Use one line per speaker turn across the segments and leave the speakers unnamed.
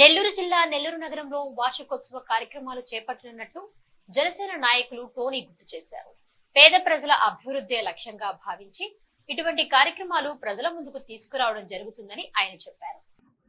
నెల్లూరు జిల్లా నెల్లూరు నగరంలో వార్షికోత్సవ కార్యక్రమాలు చేపట్టనున్నట్లు జనసేన నాయకులు టోనీ గుర్తు చేశారు. పేద ప్రజల అభివృద్ధి లక్ష్యంగా భావించి ఇటువంటి కార్యక్రమాలు ప్రజల ముందుకు తీసుకురావడం జరుగుతుందని ఆయన చెప్పారు.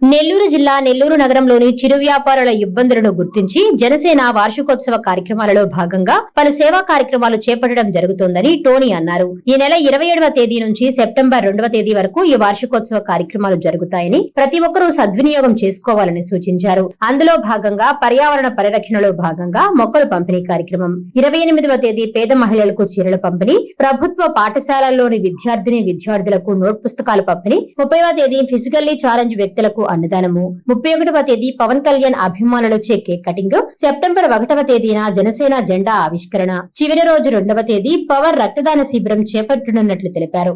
నెల్లూరు జిల్లా నెల్లూరు నగరంలోని చిరు వ్యాపారుల ఇబ్బందులను గుర్తించి జనసేన వార్షికోత్సవ కార్యక్రమాలలో భాగంగా పలు సేవా కార్యక్రమాలు చేపట్టడం జరుగుతోందని టోనీ అన్నారు. ఈ నెల ఇరవై ఏడవ తేదీ నుంచి సెప్టెంబర్ రెండవ తేదీ వరకు ఈ వార్షికోత్సవ కార్యక్రమాలు జరుగుతాయని ప్రతి ఒక్కరూ సద్వినియోగం చేసుకోవాలని సూచించారు. అందులో భాగంగా పర్యావరణ పరిరక్షణలో భాగంగా మొక్కలు పంపిణీ కార్యక్రమం. ఇరవై ఎనిమిదవ తేదీ పేద మహిళలకు చీరల పంపిణీ ప్రభుత్వ పాఠశాలల్లోని విద్యార్థిని విద్యార్థులకు నోట్ పుస్తకాలు పంపిణీ ముప్పైవ తేదీ ఫిజికల్లీ ఛాలెంజ్ వ్యక్తులకు అన్నదానము. ముప్పై ఒకటవ తేదీ పవన్ కళ్యాణ్ అభిమానులచే కేక్ కటింగ్. సెప్టెంబర్ ఒకటవ తేదీన జనసేన జెండా ఆవిష్కరణ. చివరి రోజు రెండవ తేదీ పవర్ రక్తదాన శిబిరం చేపట్టనున్నట్లు తెలిపారు.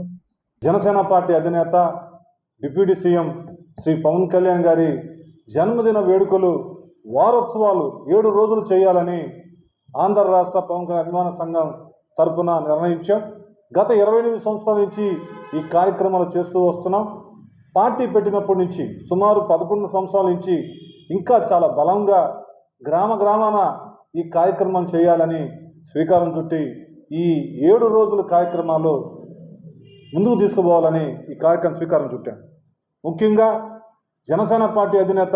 జనసేన పార్టీ అధినేత డిప్యూటీ సీఎం శ్రీ పవన్ కళ్యాణ్ గారి జన్మదిన వేడుకలు వారోత్సవాలు ఏడు రోజులు చేయాలని ఆంధ్ర రాష్ట్ర పవన్ కళ్యాణ్ అభిమాన సంఘం తరపున నిర్ణయించాం. గత ఇరవై ఎనిమిది సంవత్సరాల నుంచి ఈ కార్యక్రమాలు చేస్తూ వస్తున్నాం. పార్టీ పెట్టినప్పటి నుంచి సుమారు పదకొండు సంవత్సరాల నుంచి ఇంకా చాలా బలంగా గ్రామ గ్రామాన ఈ కార్యక్రమం చేయాలని స్వీకారం చుట్టి ఈ ఏడు రోజుల కార్యక్రమాలు ముందుకు తీసుకుపోవాలని ఈ కార్యక్రమం స్వీకారం చుట్టాను ముఖ్యంగా జనసేన పార్టీ అధినేత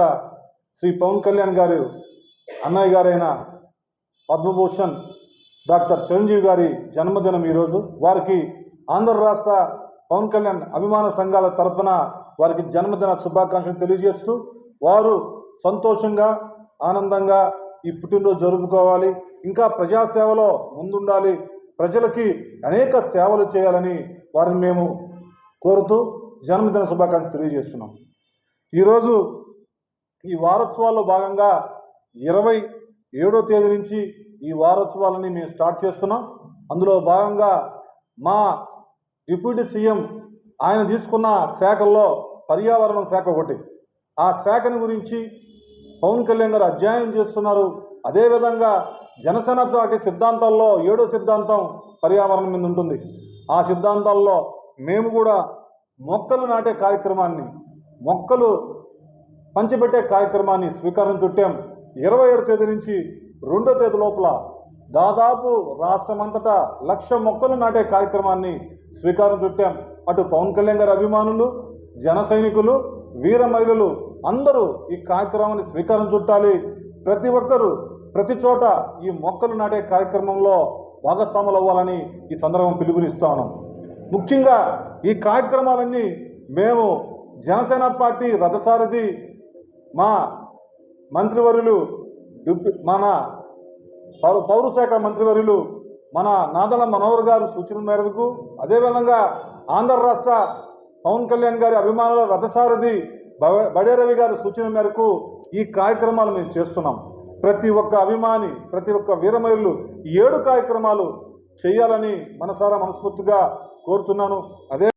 శ్రీ పవన్ కళ్యాణ్ గారు అన్నయ్య గారైన పద్మభూషణ్ డాక్టర్ చిరంజీవి గారి జన్మదినం ఈరోజు. వారికి ఆంధ్ర రాష్ట్ర పవన్ కళ్యాణ్ అభిమాన సంఘాల తరపున వారికి జన్మదిన శుభాకాంక్షలు తెలియజేస్తూ వారు సంతోషంగా ఆనందంగా ఈ పుట్టినరోజు జరుపుకోవాలి. ఇంకా ప్రజాసేవలో ముందుండాలి. ప్రజలకి అనేక సేవలు చేయాలని వారిని మేము కోరుతూ జన్మదిన శుభాకాంక్షలు తెలియజేస్తున్నాం. ఈరోజు ఈ వారోత్సవాల్లో భాగంగా ఇరవై ఏడో తేదీ నుంచి ఈ వారోత్సవాలని మేము స్టార్ట్ చేస్తున్నాం. అందులో భాగంగా మా డిప్యూటీ సీఎం ఆయన తీసుకున్న శాఖల్లో పర్యావరణ శాఖ ఒకటి. ఆ శాఖని గురించి పవన్ కళ్యాణ్ గారు అధ్యయనం చేస్తున్నారు. అదేవిధంగా జనసేన పార్టీ సిద్ధాంతాల్లో ఏడో సిద్ధాంతం పర్యావరణం మీద ఉంటుంది. ఆ సిద్ధాంతాల్లో మేము కూడా మొక్కలు నాటే కార్యక్రమాన్ని మొక్కలు పంచిపెట్టే కార్యక్రమాన్ని స్వీకారం చుట్టాం. ఇరవై ఏడు తేదీ నుంచి రెండో తేదీ లోపల దాదాపు రాష్ట్రమంతటా లక్ష మొక్కలు నాటే కార్యక్రమాన్ని స్వీకారం చుట్టాం. అటు పవన్ కళ్యాణ్ గారి అభిమానులు జన సైనికులు వీర మహిళలు అందరూ ఈ కార్యక్రమాన్ని స్వీకారం చుట్టాలి. ప్రతి ఒక్కరూ ప్రతి చోట ఈ మొక్కలు నాటే కార్యక్రమంలో భాగస్వాములు అవ్వాలని ఈ సందర్భం పిలుపునిస్తాను ముఖ్యంగా ఈ కార్యక్రమాలన్నీ మేము జనసేన పార్టీ రథసారథి మా మంత్రివర్యులు మన పౌర పౌరశాఖ మంత్రివర్యులు మన నాదల మనోహర్ గారు సూచన మేరకు అదేవిధంగా ఆంధ్ర రాష్ట్ర పవన్ కళ్యాణ్ గారి అభిమానుల రథసారథి బ- బడే రవి గారి సూచన మేరకు ఈ కార్యక్రమాలు మేము చేస్తున్నాం. ప్రతి ఒక్క అభిమాని ప్రతి ఒక్క వీరమహిళలు ఏడు కార్యక్రమాలు చేయాలని మనసారా మనస్ఫూర్తిగా కోరుతున్నాను. అదే